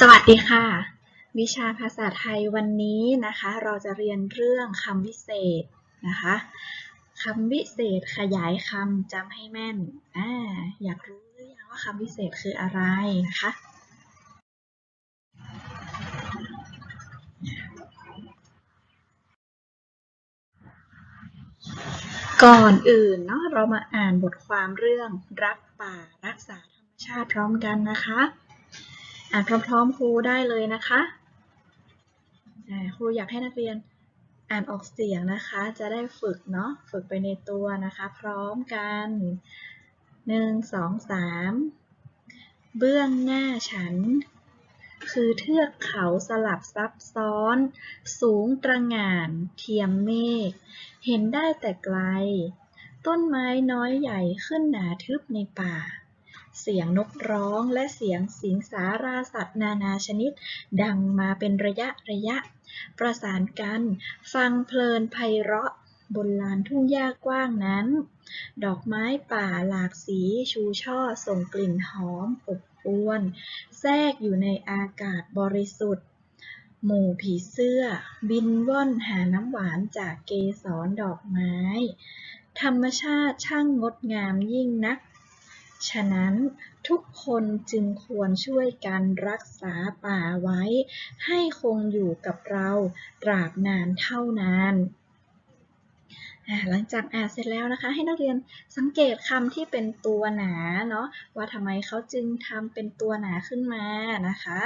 สวัสดีค่ะ วิชาภาษาไทยวันนี้นะคะ เราจะเรียนเรื่องคำวิเศษนะคะคำวิเศษขยายคำจำให้แม่นอ่าอยากรู้หรือยังว่าคำวิเศษคืออะไรนะคะก่อนอื่นเนาะเรามาอ่านบทความเรื่องรักป่ารักษาธรรมชาติพร้อมกันนะคะ อ่านพร้อมๆครูได้เลยนะคะครูอยากให้นักเรียนอ่านออกเสียงนะคะ จะได้ฝึกเนาะฝึกไปในตัวนะคะ พร้อมกันหนึ่งสองสามเบื้องหน้าฉัน คือเทือกเขาสลับซับซ้อน สูงตระหง่านเทียมเมฆเห็นได้แต่ไกล ต้นไม้น้อยใหญ่ขึ้นหนาทึบในป่า เสียงนกร้องและเสียงสิงสาราสัตว์นานาชนิด ดังมาเป็นระยะระยะ ประสานกัน ฟังเพลินไพเราะบนลานทุ่งหญ้ากว้างนั้น ดอกไม้ป่าหลากสีชูช่อส่งกลิ่นหอมอบอวน แทรกอยู่ในอากาศบริสุทธิ์ หมู่ผีเสื้อ บินว่อนหาน้ำหวานจากเกสรดอกไม้ ธรรมชาติช่างงดงามยิ่งนัก ฉะนั้นทุกคนจึงควรช่วยกันรักษาป่าไว้ ให้คงอยู่กับเราตราบนานเท่านานหลังจากอ่านเสร็จแล้วนะคะ ให้นักเรียนสังเกตคำที่เป็นตัวหนาเนาะว่าทำไมเขาจึงทำเป็นตัวหนาขึ้นมานะคะ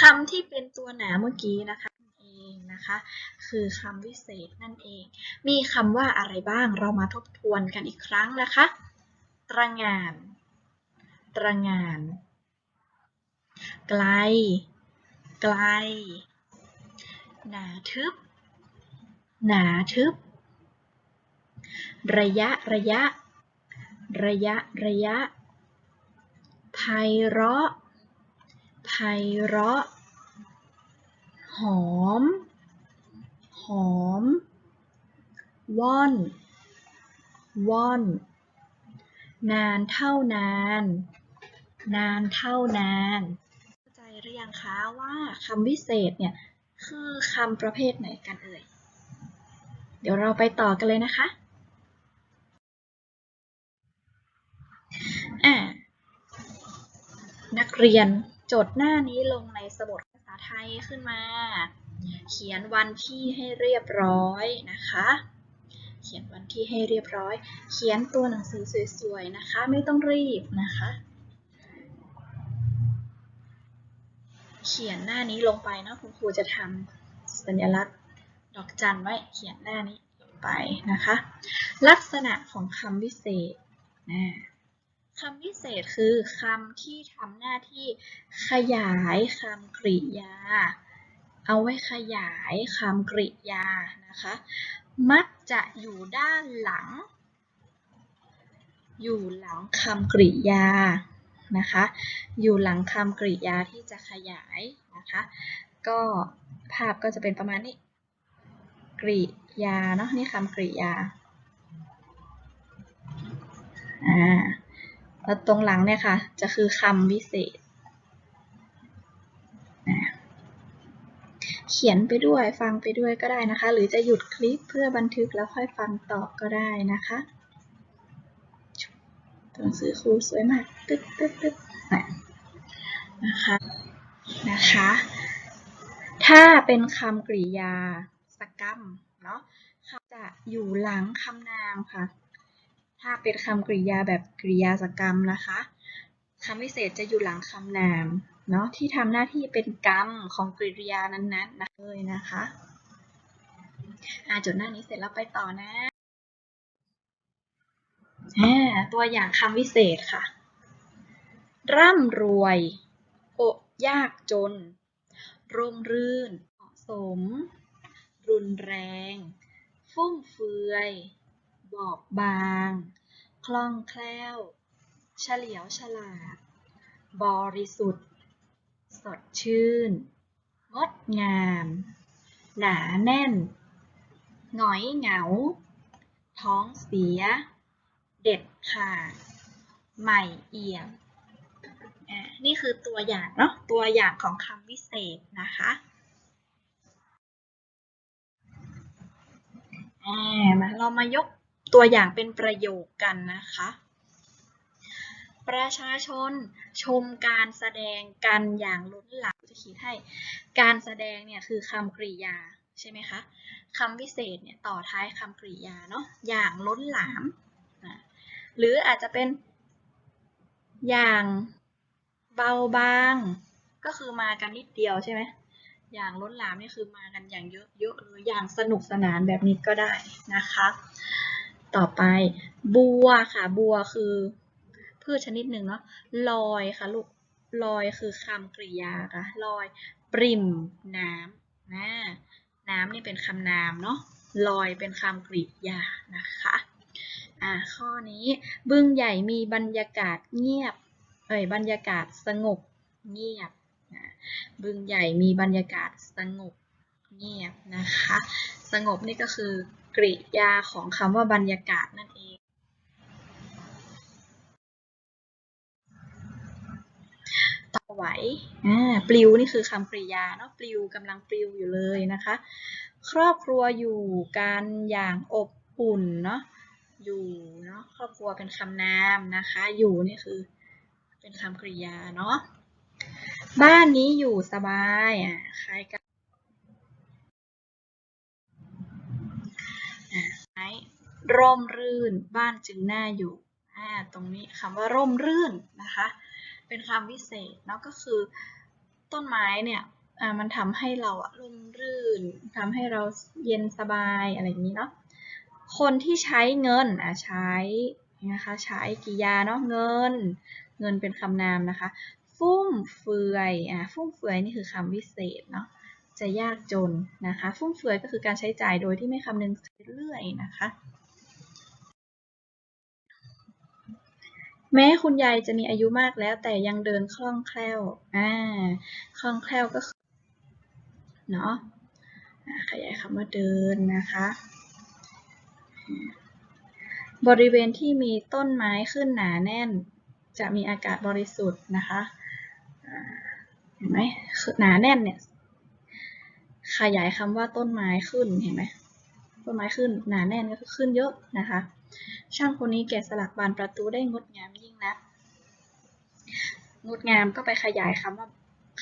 คำที่เป็นตัวหนาเมื่อกี้นะคะ องนะคะ คือคำวิเศษนั่นเอง มีคำว่าอะไรบ้างเรามาทบทวนกันอีกครั้งนะคะ ตระงาน ตระงาน ไกล ไกล หนาทึบ หนาทึบ ระยะ ระยะ ระยะ ระยะไพเราะไพเราะ หอม หอม ว่อน ว่อน นานเท่านาน นานเท่านานเข้าใจหรือยังคะว่าคำวิเศษเนี่ยคือคำประเภทไหนกันเอ่ย เดี๋ยวเราไปต่อกันเลยนะคะนักเรียนจดหน้านี้ลงในสมุดาไทยขึ้นมา เขียนวันที่ให้เรียบร้อยนะคะ เขียนวันที่ให้เรียบร้อย เขียนตัวหนังสือสวยๆนะคะ ไม่ต้องรีบนะคะ เขียนหน้านี้ลงไปนะคุณครูจะทำสัญลักษณ์ดอกจันไว้เขียนหน้านี้ลงไปนะคะ ลักษณะของคำวิเศษนะ คำวิเศษคือคำที่ทำหน้าที่ขยายคำกริยา เอาไว้ขยายคำกริยานะคะ มักจะอยู่ด้านหลัง อยู่หลังคำกริยานะคะ อยู่หลังคำกริยาที่จะขยายนะคะ ก็ภาพก็จะเป็นประมาณนี้ กริยาเนาะนี่คำกริยา อ่า แล้วตรงหลังเนี่ยค่ะ จะคือคำวิเศษ เขียนไปด้วยฟังไปด้วยก็ได้นะคะ หรือจะหยุดคลิปเพื่อบันทึกแล้วค่อยฟังต่อก็ได้นะคะตัวหนังสือครูสวยมาก ตึ๊ดตึ๊ดตึ๊ดนะคะ นะคะ ถ้าเป็นคำกริยาสกรรมเนาะจะอยู่หลังคำนามค่ะ ถ้าเป็นคำกริยาแบบกริยาสกรรมนะคะคำวิเศษจะอยู่หลังคำนามเนาะที่ทำหน้าที่เป็นกรรมของกริยานั้นๆนะเลยนะคะอ่าจดหน้านี้เสร็จแล้วไปต่อนะอ่าตัวอย่างคำวิเศษค่ะ ร่ำรวยอดยากจน ร่มรื่น เหมาะสม รุนแรง ฟุ่มเฟือย บอบบาง คล่องแคล่ว เฉลียวฉลาด บริสุทธิ์ สดชื่น งดงาม หนาแน่น หงอยเหงา ท้องเสีย เด็ดขาด ใหม่เอี่ยมอ่านี่คือตัวอย่างเนาะตัวอย่างของคำวิเศษนะคะอ่ามาเรามายก ตัวอย่างเป็นประโยคกันนะคะ ประชาชนชมการแสดงกันอย่างล้นหลามจะขีดให้ การแสดงเนี่ยคือคำกริยาใช่ไหมคะคำวิเศษเนี่ยต่อท้ายคำกริยาเนาะอย่างล้นหลามนะหรืออาจจะเป็นอย่างเบาบางก็คือมากันนิดเดียวใช่ไหมอย่างล้นหลามนี่คือมากันอย่างเยอะเยอะเลยอย่างสนุกสนานแบบนี้ก็ได้นะคะ ต่อไป บัวค่ะ บัวคือพืชชนิดหนึ่งเนาะลอยค่ะลูกลอยคือคำกริยาค่ะลอย ปริ่มน้ำนะน้ำนี่เป็นคำนามเนาะลอยเป็นคำกริยานะคะอ่าข้อนี้บึงใหญ่มีบรรยากาศเงียบเอ่ยบรรยากาศสงบเงียบนะบึงใหญ่มีบรรยากาศสงบเงียบนะคะ สงบนี่ก็คือ กริยาของคำว่าบรรยากาศนั่นเองต่อไหวอ่าปลิวนี่คือคำกริยาเนาะปลิวกำลังปลิวอยู่เลยนะคะ ครอบครัวอยู่กันอย่างอบอุ่นเนาะอยู่เนาะครอบครัวเป็นคำนามนะคะ อยู่นี่คือเป็นคำกริยาเนาะบ้านนี้อยู่สบายอะคล้ายกัน ไม้ร่มรื่น บ้านจึงน่าอยู่ตรงนี้คำว่าร่มรื่นนะคะ เป็นคำวิเศษเนาะก็คือ ต้นไม้เนี่ยมันทำให้เราอะร่มรื่นทำให้เราเย็นสบายอะไรอย่างนี้เนาะคนที่ใช้เงินอะใช้นะคะใช้กิยาเนาะเงิน เงินเป็นคำนามนะคะ ฟุ่มเฟือยอะฟุ่มเฟือยนี่คือคำวิเศษเนาะ จะยากจนนะคะ ฟุ่มเฟือยก็คือการใช้จ่ายโดยที่ไม่คำนึงเรื่อยนะคะ แม้คุณยายจะมีอายุมากแล้วแต่ยังเดินคล่องแคล่วอ่าคล่องแคล่วก็คือเนาะขยายคำว่าเดินนะคะ บริเวณที่มีต้นไม้ขึ้นหนาแน่น จะมีอากาศบริสุทธิ์นะคะเห็นไหมหนาแน่นเนี่ย ขยายคำว่าต้นไม้ขึ้นเห็นไหมต้นไม้ขึ้นหนาแน่นก็คือขึ้นเยอะนะคะ ช่างคนนี้แกะสลักบานประตูได้งดงามยิ่งนะงดงามก็ไปขยายคำว่า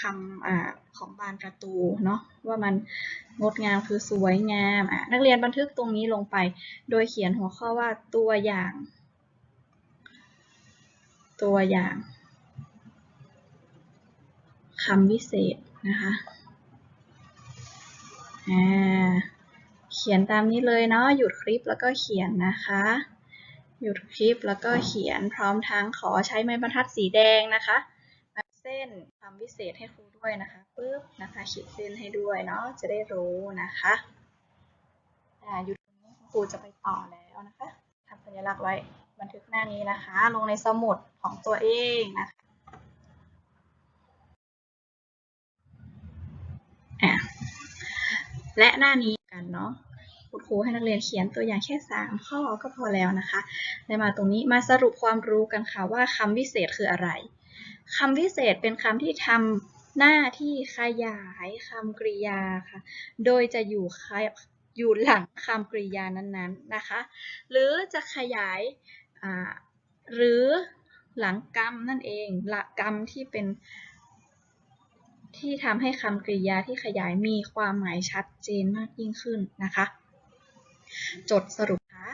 คำอของบานประตูเนาะว่ามันงดงามคือสวยงามอะนักเรียนบันทึกตรงนี้ลงไป โดยเขียนหัวข้อว่าตัวอย่าง ตัวอย่างคำวิเศษนะคะ อ่าเขียนตามนี้เลยเนาะหยุดคลิปแล้วก็เขียนนะคะ หยุดคลิปแล้วก็เขียนพร้อมทั้งขอใช้ไม้บรรทัดสีแดงนะคะมาเส้นทำพิเศษให้ครูด้วยนะคะปึ๊บนะคะขีดเส้นให้ด้วยเนาะจะได้รู้นะคะอ่าหยุดตรงนี้ครูจะไปต่อแล้วนะคะทำสัญลักษณ์ไว้บันทึกหน้านี้นะคะ ลงในสมุดของตัวเองนะคะอะ และหน้านี้กันเนาะคุณครูให้นักเรียนเขียนตัวอย่างแค่ 3 ข้อก็พอแล้วนะคะแล้วมาตรงนี้มาสรุปความรู้กันค่ะว่าคำวิเศษคืออะไรคำวิเศษเป็นคำที่ทำหน้าที่ขยายคำกริยาค่ะ โดยจะอยู่อยู่หลังคำกริยานั้นๆนะคะ หรือจะขยายหรือหลังกรรมนั่นเอง หลักกรรมที่เป็น ที่ทำให้คำกริยาที่ขยายมีความหมายชัดเจนมากยิ่งขึ้นนะคะ จดสรุปค่ะ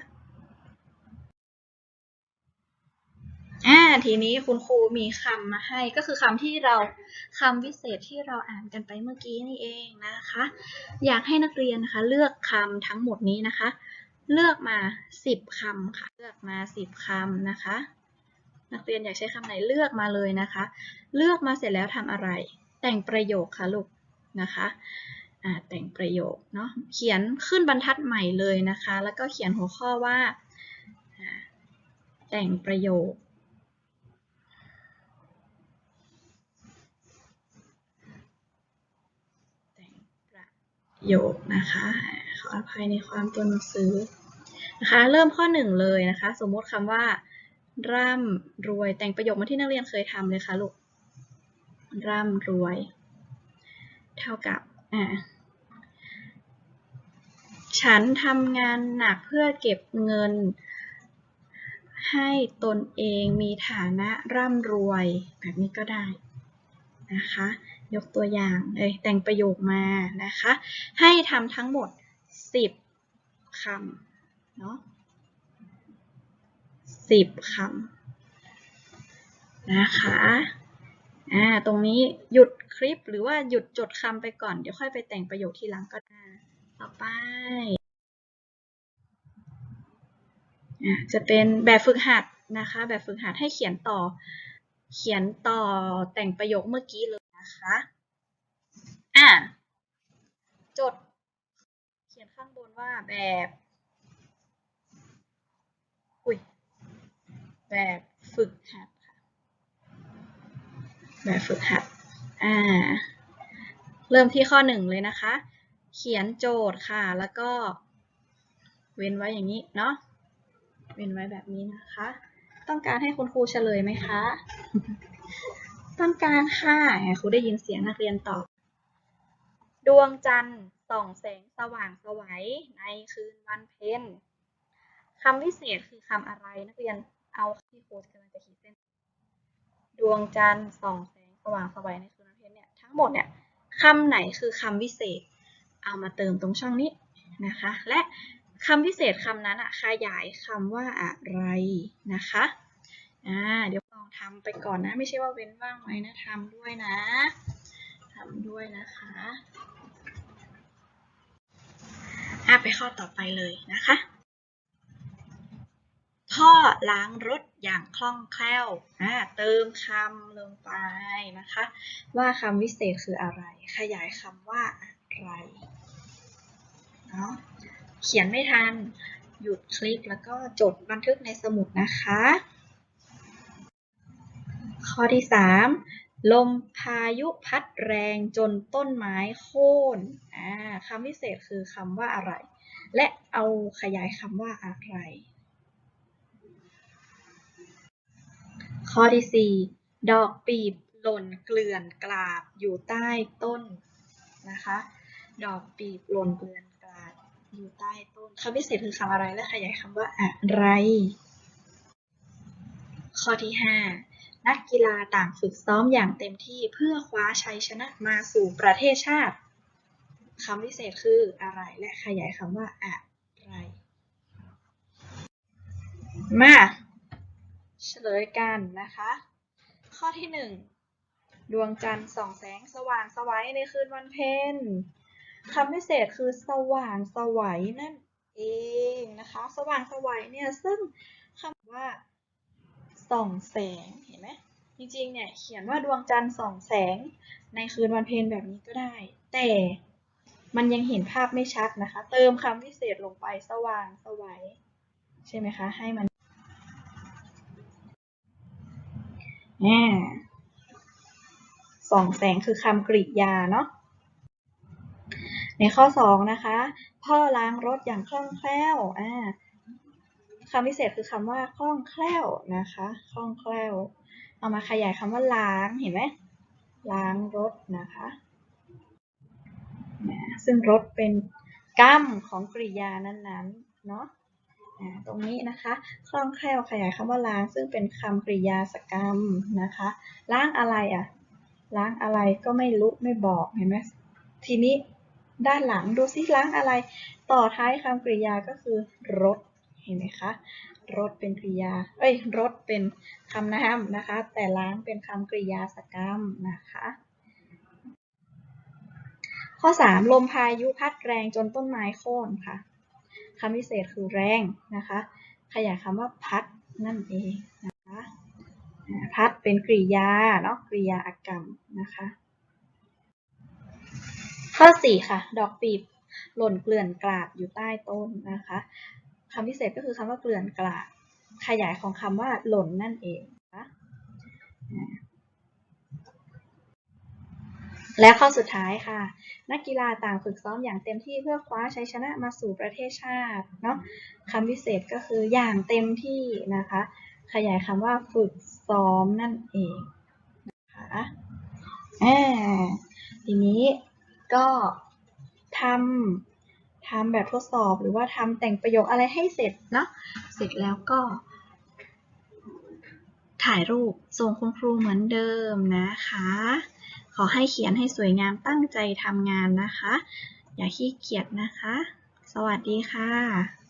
อ่าทีนี้คุณครูมีคำมาให้ก็คือคำที่เราคำวิเศษที่เราอ่านกันไปเมื่อกี้นี่เองนะคะ อยากให้นักเรียนนะคะเลือกคำทั้งหมดนี้นะคะ เลือกมา 10คำค่ะเลือกมา 10คำนะคะ นักเรียนอยากใช้คำไหนเลือกมาเลยนะคะ เลือกมาเสร็จแล้วทำอะไร แต่งประโยคค่ะลูกนะคะแต่งประโยคเนาะเขียนขึ้นบรรทัดใหม่เลยนะคะ แล้วก็เขียนหัวข้อว่า แต่งประโยค แต่งประโยคนะคะขออภัยในความตัวหนังสือนะคะเริ่มข้อหนึ่งเลยนะคะ สมมติคำว่า ร่ำรวยแต่งประโยคมาที่นักเรียนเคยทำเลยค่ะลูก ร่ำรวย เท่ากับอ่าฉันทำงานหนักเพื่อเก็บเงิน ให้ตนเองมีฐานะร่ำรวย แบบนี้ก็ได้นะคะ ยกตัวอย่างเลยแต่งประโยคมานะคะ ให้ทำทั้งหมด 10คำเนาะ10คำนะคะ อ่าตรงนี้หยุดคลิปหรือว่าหยุดจดคำไปก่อน เดี๋ยวค่อยไปแต่งประโยคทีหลังก็ได้ต่อไปอะจะเป็นแบบฝึกหัดนะคะ แบบฝึกหัดให้เขียนต่อ เขียนต่อแต่งประโยคเมื่อกี้เลยนะคะอะจด เขียนข้างบนว่าแบบอุ้ยแบบฝึกหัด แบบฝึกหัด อ่า เริ่มที่ข้อหนึ่งเลยนะคะ เขียนโจทย์ค่ะ แล้วก็ เว้นไว้อย่างนี้เนาะ เว้นไว้แบบนี้นะคะ ต้องการให้คุณครูเฉลยไหมคะ ต้องการค่ะครูได้ยินเสียงนักเรียนตอบ ดวงจันทร์ส่องแสงสว่างไสวัยในคืนวันเพ็ญคำวิเศษคือคำอะไรนักเรียนเอาที่ครูกำลังจะขีดเส้น ดวงจันทร์ส่องแส ว่างสวัยในคืนวันเพ็ญเนี่ยทั้งหมดเนี่ยคำไหนคือคำวิเศษ เอามาเติมตรงช่องนี้นะคะ และคำวิเศษคำนั้นอะขยายคำว่าอะไรนะคะอ่าเดี๋ยวลองทำไปก่อนนะ ไม่ใช่ว่าเว้นว่างไว้นะทำด้วยนะทำด้วยนะคะอะไปข้อต่อไปเลยนะคะ พ่อล้างรถอย่างคล่องแคล่วเติมคำลงไปนะคะ ว่าคำวิเศษคืออะไร ขยายคำว่าอะไรเนาะเขียนไม่ทัน หยุดคลิปแล้วก็จดบันทึกในสมุดนะคะ ข้อที่ 3 ลมพายุพัดแรงจนต้นไม้โค่นคำวิเศษคือคำว่าอะไร และเอาขยายคำว่าอะไร ข้อที่ 4 ดอกปีบหล่นเกลื่อนกลาบอยู่ใต้ต้นนะคะ ดอกปีบหล่นเกลื่อนกลาบอยู่ใต้ต้นคำพิเศษคือคำอะไรและขยายคำว่าอะไร ข้อที่ 5 นักกีฬาต่างฝึกซ้อมอย่างเต็มที่เพื่อคว้าชัยชนะมาสู่ประเทศชาติคำพิเศษคืออะไรและขยายคำว่าอะไร มา เฉลยกันนะคะ ข้อที่ 1 ดวงจันทร์ส่องแสงสว่างสวัยในคืนวันเพ็ญคำพิเศษคือสว่างสวัยนั่นเองนะคะ สว่างสวัยเนี่ยซึ่งคำว่าส่องแสงเห็นไหมจริงๆเนี่ยเขียนว่าดวงจันทร์ส่องแสงในคืนวันเพ็ญแบบนี้ก็ได้ แต่มันยังเห็นภาพไม่ชัดนะคะ เติมคำพิเศษลงไปสว่างสวัยใช่ไหมคะ ให้มัน สองแสงคือคำกริยาเนาะ ในข้อ 2 นะคะ พ่อล้างรถอย่างคล่องแคล่วอ่าคำพิเศษคือคำว่าคล่องแคล่วนะคะคล่องแคล่ว เอามาขยายคำว่าล้างเห็นไหมล้างรถนะคะซึ่งรถเป็นกรรมของกริยานั้นๆเนาะ ตรงนี้นะคะ คล่องแคล่วขยายคำว่าล้าง ซึ่งเป็นคำกริยาสกรรมนะคะ ล้างอะไรอะ ล้างอะไรก็ไม่รู้ไม่บอกเห็นไหมทีนี้ด้านหลังดูซิล้างอะไร ต่อท้ายคำกริยาก็คือรถเห็นไหมคะรถเป็นกริยา เอ้ยรถเป็นคำนามนะคะ แต่ล้างเป็นคำกริยาสกรรมนะคะ ข้อ 3 ลมพายุพัดแรงจนต้นไม้โค่นค่ะ คำพิเศษคือแรงนะคะ ขยายคำว่าพัดนั่นเองนะคะพัดเป็นกริยาเนาะกริยาอากรรมนะคะ ข้อ4ค่ะ ดอกปีบหล่นเกลื่อนกลาดอยู่ใต้ต้นนะคะคำพิเศษก็คือคำว่าเกลื่อนกลาด ขยายของคำว่าหล่นนั่นเองนะคะ และข้อสุดท้ายค่ะ นักกีฬาต่างฝึกซ้อมอย่างเต็มที่เพื่อคว้าชัยชนะมาสู่ประเทศชาติเนาะคำพิเศษก็คืออย่างเต็มที่นะคะ ขยายคำว่าฝึกซ้อมนั่นเองนะคะอทีนี้ก็ทำทำแบบทดสอบหรือว่าทำแต่งประโยคอะไรให้เสร็จเนาะเสร็จแล้วก็ ถ่ายรูปส่งคุณครูเหมือนเดิมนะคะ ขอให้เขียนให้สวยงามตั้งใจทำงานนะคะ อย่าขี้เกียจนะคะ สวัสดีค่ะ